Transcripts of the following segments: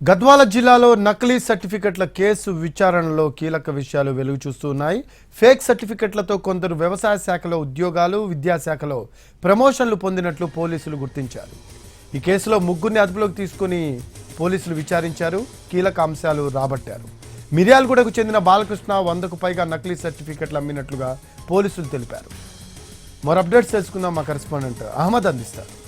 గద్వాల జిల్లాలో నకిలీ సర్టిఫికెట్ల కేసు విచారణలో కీలక విషయాలు వెలుగు చూస్తున్నాయి. ఫేక్ సర్టిఫికెట్లతో కొందరు వ్యవసాయ శాఖలో ఉద్యోగాలు విద్యాశాఖలో ప్రమోషన్లు పొందినట్లు పోలీసులు గుర్తించారు. ఈ కేసులో ముగ్గురిని అదుపులోకి తీసుకుని పోలీసులు విచారించారు కీలక అంశాలు రాబట్టారు. మిర్యాలగూడకు చెందిన బాలకృష్ణ వందకు పైగా నకిలీ సర్టిఫికెట్లు అమ్మినట్లుగా పోలీసులు తెలిపారు. మరో అప్డేట్స్ తెలుసుకుందాం మా కరెస్పాండెంట్ అహ్మద్ అందిస్తారు.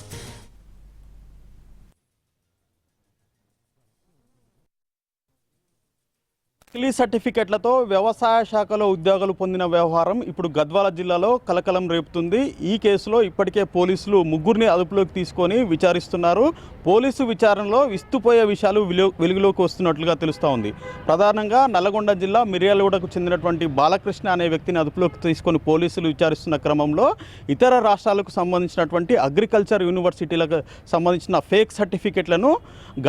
నకిలీ సర్టిఫికెట్లతో వ్యవసాయ శాఖలో ఉద్యోగాలు పొందిన వ్యవహారం ఇప్పుడు గద్వాల జిల్లాలో కలకలం రేపుతుంది. ఈ కేసులో ఇప్పటికే పోలీసులు ముగ్గురిని అదుపులోకి తీసుకొని విచారిస్తున్నారు. పోలీసు విచారణలో విస్తుపోయే విషయాలు వెలు- వెలుగులోకి వస్తున్నట్లుగా తెలుస్తూ ఉంది. ప్రధానంగా నల్గొండ జిల్లా మిర్యాలగూడకు చెందినటువంటి బాలకృష్ణ అనే వ్యక్తిని అదుపులోకి తీసుకొని పోలీసులు విచారిస్తున్న క్రమంలో ఇతర రాష్ట్రాలకు సంబంధించినటువంటి అగ్రికల్చర్ యూనివర్సిటీలకు సంబంధించిన ఫేక్ సర్టిఫికెట్లను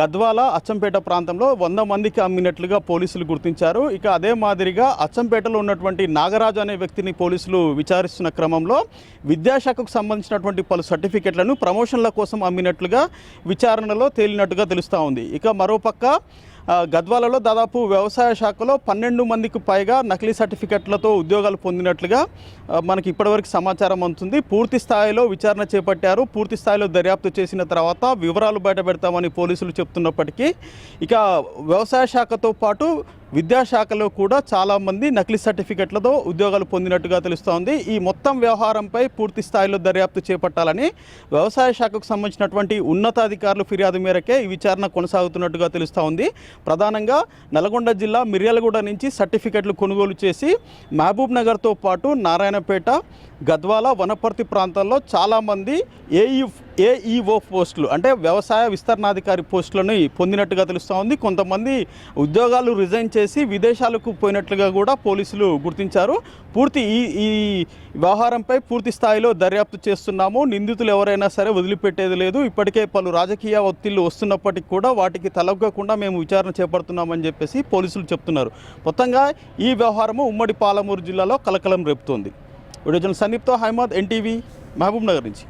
గద్వాల అచ్చంపేట ప్రాంతంలో వంద మందికి అమ్మినట్లుగా పోలీసులు గుర్తించారు ఇక అదే మాదిరిగా అచ్చంపేటలో ఉన్నటువంటి నాగరాజు అనే వ్యక్తిని పోలీసులు విచారిస్తున్న క్రమంలో విద్యాశాఖకు సంబంధించినటువంటి పలు సర్టిఫికెట్లను ప్రమోషన్ల కోసం అమ్మినట్లుగా విచారణలో తేలినట్టుగా తెలుస్తూ ఉంది. ఇక మరోపక్క గద్వాలలో దాదాపు వ్యవసాయ శాఖలో పన్నెండు మందికి పైగా నకిలీ సర్టిఫికెట్లతో ఉద్యోగాలు పొందినట్లుగా మనకి ఇప్పటివరకు సమాచారం అందుతుంది. పూర్తి స్థాయిలో విచారణ చేపట్టారు. పూర్తి స్థాయిలో దర్యాప్తు చేసిన తర్వాత వివరాలు బయటపెడతామని పోలీసులు చెప్తున్నప్పటికీ ఇక వ్యవసాయ శాఖతో పాటు విద్యాశాఖలో కూడా చాలామంది నకిలీ సర్టిఫికెట్లతో ఉద్యోగాలు పొందినట్టుగా తెలుస్తోంది. ఈ మొత్తం వ్యవహారంపై పూర్తి స్థాయిలో దర్యాప్తు చేపట్టాలని వ్యవసాయ శాఖకు సంబంధించినటువంటి ఉన్నతాధికారులు ఫిర్యాదు మేరకే ఈ విచారణ కొనసాగుతున్నట్టుగా తెలుస్తూ ఉంది ప్రధానంగా నల్గొండ జిల్లా మిర్యాలగూడ నుంచి సర్టిఫికెట్లు కొనుగోలు చేసి మహబూబ్ నగర్తో పాటు నారాయణపేట గద్వాల వనపర్తి ప్రాంతాల్లో చాలామంది ఏఈ ఏఈఓ పోస్టులు అంటే వ్యవసాయ విస్తరణాధికారి పోస్టులను పొందినట్టుగా తెలుస్తూ ఉంది. కొంతమంది ఉద్యోగాలు రిజైన్ చేసి విదేశాలకు పోయినట్లుగా కూడా పోలీసులు గుర్తించారు. పూర్తి ఈ ఈ వ్యవహారంపై పూర్తి స్థాయిలో దర్యాప్తు చేస్తున్నాము. నిందితులు ఎవరైనా సరే వదిలిపెట్టేది లేదు. ఇప్పటికే పలు రాజకీయ ఒత్తిళ్ళు వస్తున్నప్పటికీ కూడా వాటికి తలగ్గకుండా మేము విచారణ చేపడుతున్నామని చెప్పేసి పోలీసులు చెప్తున్నారు. మొత్తంగా ఈ వ్యవహారము ఉమ్మడి పాలమూరు జిల్లాలో కలకలం రేపుతోంది. వీడియో సందీప్తో హైమద్ ఎన్టీవీ మహబూబ్ నగర్ నుంచి.